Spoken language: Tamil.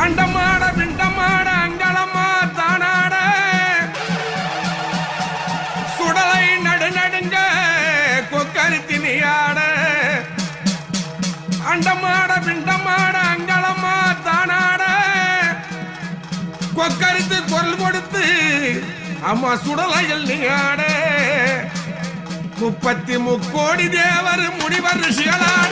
அண்டமாட விண்டமாட அங்கலமா தானாட. சுடலை நடுநடுங்க கொக்கருத்தி நீயாட. அண்டமாட விண்டமாட அங்கலமா தானாட. கொக்கரித்து குரல் கொடுத்து அம்மா சுடலையில் நீயாட. முப்பத்தி முக்கோடி தேவர் முனிவர் ரிஷிகளான